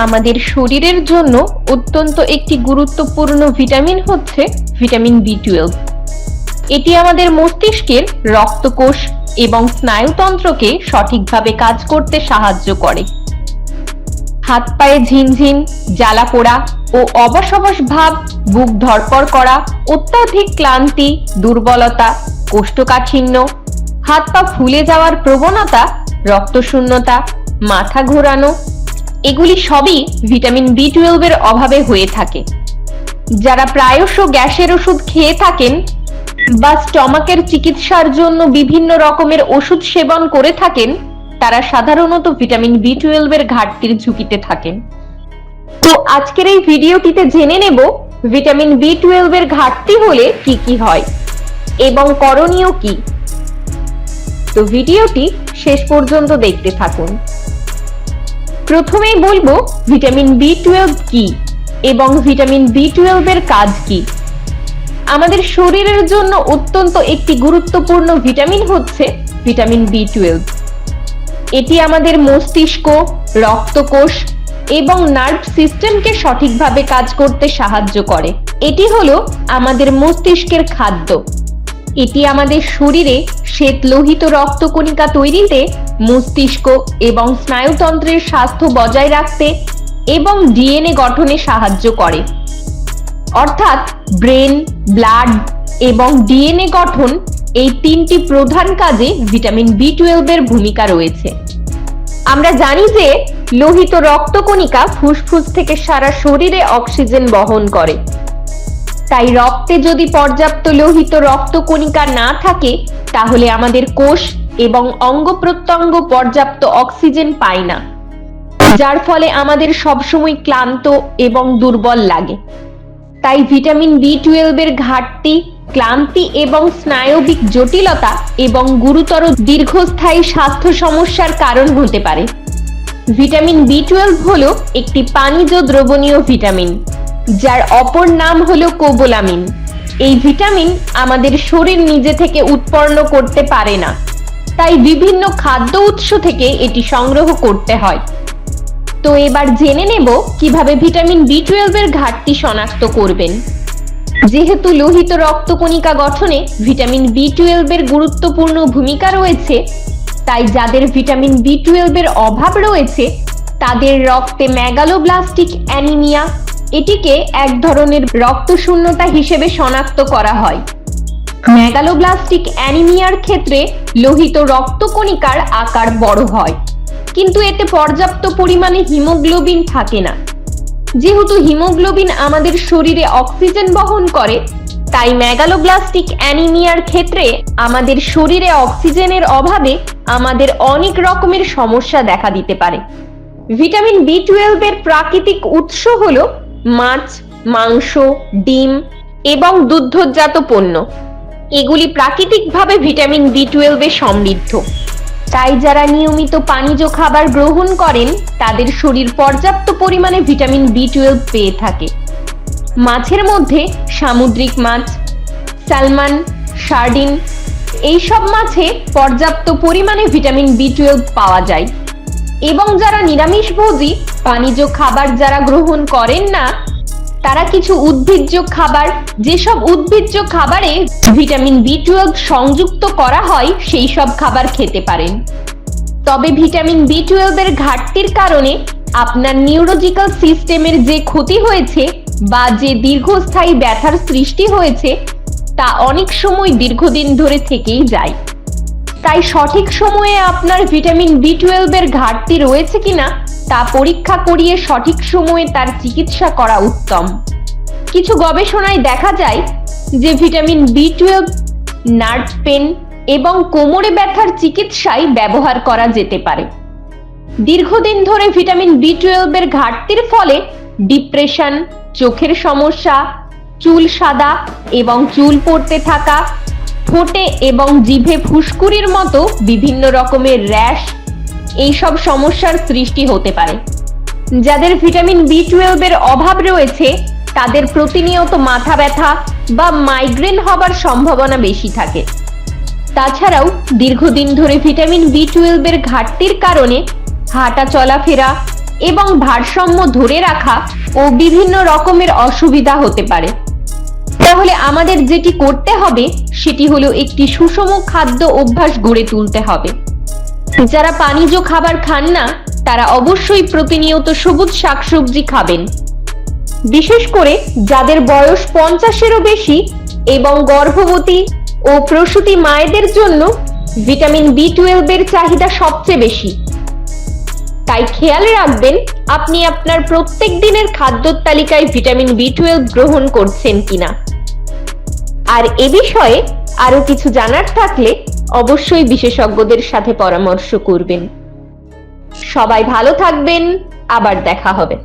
আমাদের শরীরের জন্য অত্যন্ত একটি গুরুত্বপূর্ণ ভিটামিন হচ্ছে ভিটামিন বি টুয়েলভ। এটি আমাদের মস্তিষ্কের রক্তকোষ এবং স্নায়ুতন্ত্রকে সঠিকভাবে কাজ করতে সাহায্য করে। হাত পায়ে ঝিনঝিন, জ্বালা পোড়া ও অবসবস ভাব, বুক ধরপর করা, অত্যাধিক ক্লান্তি, দুর্বলতা, কোষ্ঠকাঠিন্য, হাত পা ফুলে যাওয়ার প্রবণতা, রক্তশূন্যতা, মাথা ঘোরানো এগুলি সবই ভিটামিন বি টুয়েলভের অভাবে হয়ে থাকে। যারা প্রায়শ গ্যাসের ওষুধ খেয়ে থাকেন বা স্টমাকের চিকিৎসার জন্য বিভিন্ন রকমের ওষুধ সেবন করে থাকেন, তারা সাধারণত ভিটামিন বি টুয়েলভের ঘাটতির ঝুঁকিতে থাকেন। তো আজকের এই ভিডিওটিতে জেনে নেব ভিটামিন বি টুয়েলভের ঘাটতি হলে কি কি হয় এবং করণীয় কি। তো ভিডিওটি শেষ পর্যন্ত দেখতে থাকুন। প্রথমেই বলব ভিটামিন বি টুয়েলভ কি এবং ভিটামিন বি টুয়েলভের কাজ কি। আমাদের শরীরের জন্য অত্যন্ত একটি গুরুত্বপূর্ণ ভিটামিন হচ্ছে ভিটামিন বি টুয়েলভ এটি আমাদের মস্তিষ্ক, রক্তকোষ এবং নার্ভ সিস্টেমকে সঠিকভাবে কাজ করতে সাহায্য করে। এটি হলো আমাদের মস্তিষ্কের খাদ্য। এটি আমাদের শরীরে শ্বেত লোহিত রক্তকণিকা তৈরিতে মস্তিষ্ক এবং স্নায়ুতন্ত্রের স্বাস্থ্য বজায় রাখতে এবং ডিএনএ গঠনে সাহায্য করে। অর্থাৎ ব্রেন, ব্লাড এবং ডিএনএ গঠন এই তিনটি প্রধান কাজে ভিটামিন বি টুয়েলভের ভূমিকা রয়েছে। আমরা জানি যে লোহিত রক্তকণিকা ফুসফুস থেকে সারা শরীরে অক্সিজেন বহন করে। তাই রক্তে যদি পর্যাপ্ত লোহিত রক্তকণিকা না থাকে, তাহলে আমাদের কোষ এবং অঙ্গ প্রত্যঙ্গ পর্যাপ্ত অক্সিজেন পায় না। যার ফলে আমাদের সবসময় ক্লান্ত এবং দুর্বল লাগে। তাই ভিটামিন বি টুয়েলভের ঘাটতি, ক্লান্তি এবং স্নায়বিক জটিলতা এবং গুরুতর দীর্ঘস্থায়ী স্বাস্থ্য সমস্যার কারণ হতে পারে। ভিটামিন বি টুয়েলভ হল একটি পানিজ দ্রবণীয় ভিটামিন। যার অপর নাম হলো কোবোলামিন। এই ভিটামিন আমাদের শরীর নিজে থেকে উৎপন্ন করতে পারে না। তাই বিভিন্ন খাদ্য উৎস থেকে এটি সংগ্রহ করতে হয়। তো এবার জেনে নেব কীভাবে ভিটামিন বি টুয়েলভের ঘাটতি শনাক্ত করবেন। যেহেতু লোহিত রক্তকণিকা গঠনে ভিটামিন বি টুয়েলভের গুরুত্বপূর্ণ ভূমিকা রয়েছে, তাই যাদের ভিটামিন বি টুয়েলভের অভাব রয়েছে, তাদের রক্তে ম্যাগালোব্লাস্টিক অ্যানিমিয়া এটিকে এক ধরনের রক্তশূন্যতা হিসেবে শনাক্ত করা হয়। ম্যাগালোব্লাস্টিক অ্যানিমিয়ার ক্ষেত্রে লোহিত রক্তকণিকার আকার বড় হয়। কিন্তু এতে পর্যাপ্ত পরিমাণে হিমোগ্লোবিন থাকে না। যেহেতু হিমোগ্লোবিন আমাদের শরীরে অক্সিজেন বহন করে, তাই ম্যাগালোব্লাস্টিক অ্যানিমিয়ার ক্ষেত্রে আমাদের শরীরে অক্সিজেনের অভাবে আমাদের অনেক রকমের সমস্যা দেখা দিতে পারে। ভিটামিন বি টুয়েলভের প্রাকৃতিক উৎস হল মাছ, মাংস, ডিম এবং দুগ্ধজাত পণ্য। এগুলি প্রাকৃতিকভাবে ভিটামিন বি টুয়েলভে সমৃদ্ধ। তাই যারা নিয়মিত পানীয় খাবার গ্রহণ করেন, তাদের শরীর পর্যাপ্ত পরিমাণে ভিটামিন বি টুয়েলভ পেয়ে থাকে। মাছের মধ্যে সামুদ্রিক মাছ স্যালমন সার্ডিন, এইসব মাছে পর্যাপ্ত পরিমাণে ভিটামিন বি টুয়েলভ পাওয়া যায়। এবং যারা নিরামিষভোজী পানীয় খাবার যারা গ্রহণ করেন না, তারা কিছু উদ্ভিজ্জ খাবার, যেসব উদ্ভিজ্জ খাবারে ভিটামিন বি টুয়েলভ সংযুক্ত করা হয়, সেই সব খাবার খেতে পারেন। তবে ভিটামিন বি টুয়েলভের ঘাটতির কারণে আপনার নিউরোজিক্যাল সিস্টেমের যে ক্ষতি হয়েছে বা যে দীর্ঘস্থায়ী ব্যথার সৃষ্টি হয়েছে, তা অনেক সময় দীর্ঘদিন ধরে থেকেই যায়। তাই সঠিক সময়ে আপনার ভিটামিন বি টুয়েলভের ঘাটতি রয়েছে কিনা তা পরীক্ষা করিয়ে সঠিক সময়ে তার চিকিৎসা করা উত্তম। কিছু গবেষণায় দেখা যায় যে vitamin B twelve nerve pain এবং কোমরে ব্যথার চিকিৎসায় ব্যবহার করা যেতে পারে। দীর্ঘদিন ধরে ভিটামিন বি টুয়েলভের ঘাটতির ফলে ডিপ্রেশন, চোখের সমস্যা, চুল সাদা এবং চুল পড়তে থাকা ঠোঁটে এবং জিভে ফুসকুড়ির মতো বিভিন্ন রকমের র্যাশ এইসব সমস্যার সৃষ্টি হতে পারে। যাদের ভিটামিন বি টুয়েলভের অভাব রয়েছে, তাদের প্রতিনিয়ত মাথা ব্যথা বা মাইগ্রেন হবার সম্ভাবনা বেশি থাকে। তাছাড়াও দীর্ঘদিন ধরে ভিটামিন বি টুয়েলভের ঘাটতির কারণে হাঁটা চলাফেরা এবং ভারসাম্য ধরে রাখা ও বিভিন্ন রকমের অসুবিধা হতে পারে। তাহলে আমাদের যেটি করতে হবে, সেটি হলো একটি সুষম খাদ্য অভ্যাস গড়ে তুলতে হবে। যারা পানীয় খাবার খান না, তারা অবশ্যই প্রতিনিয়ত সবুজ শাকসবজি খাবেন। বিশেষ করে যাদের বয়স পঞ্চাশেরও বেশি এবং গর্ভবতী ও প্রসূতি মায়েদের জন্য ভিটামিন বি টুয়েলভের চাহিদা সবচেয়ে বেশি। তাই খেয়াল রাখবেন, আপনি আপনার প্রত্যেক দিনের খাদ্য তালিকায় ভিটামিন বি টুয়েলভ গ্রহণ করছেন কিনা। আর এ বিষয়ে আরও কিছু জানার থাকলে অবশ্যই বিশেষজ্ঞদের সাথে পরামর্শ করবেন। সবাই ভালো থাকবেন, আবার দেখা হবে।